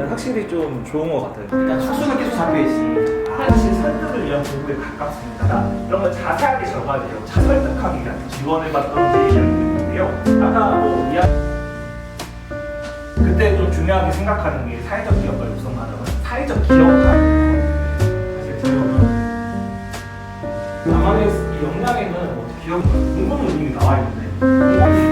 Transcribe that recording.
네, 확실히 좀 좋은 것 같아요. 일단 수수가 계속 잡혀 있습니다. 사실 설득을 위한 공부에 가깝습니다. 이런 걸 자세하게 적어야 돼요. 자, 설득하기 위한 지원을 받던지 이런 건데요. 아까 뭐 이야 그때 좀 중요하게 생각하는 게 사회적 기업과 육성하는 사회적 기업화 사실 기업은 아마도 이 역량에는 뭐 기업 뭐 공부는 이미 나와 있는데